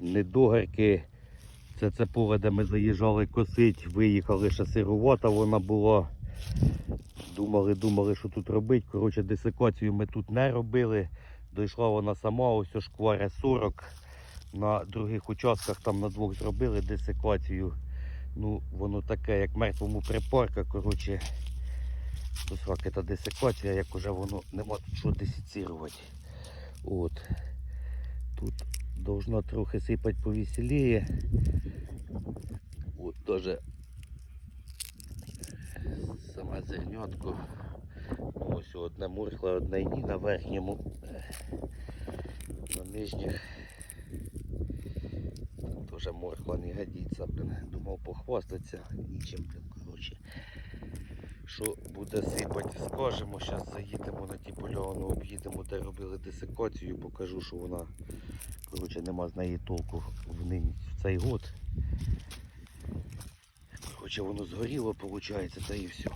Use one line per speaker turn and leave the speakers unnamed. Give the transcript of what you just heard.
недогарки. Це це поле, де ми заїжджали косить, виїхали ще сировата вона була. Думали, думали, що тут робити. Коротше, десикацію ми тут не робили. Дійшла вона сама, ось шкваря 40. На других участках там на двох зробили десикацію. Ну, воно таке, як мертвому припарка, коротше. Сраки та десикація, як уже воно нема тут що десицірувати. От. Тут должно трохи сипати повеселіє. От даже саме зернятко. Ну, ось одне мурхле, одне ні на верхньому. На нижніх. Тут теж морква не годиться, блин. Думав похвастатися нічим, блин. Що буде сипати, скажемо. Зараз заїдемо на ті польону, об'їдемо, де робили десикацію, покажу, що вона коротше, нема з неї толку в, нині, в цей год. Коротше, воно згоріло, виходить, та і все.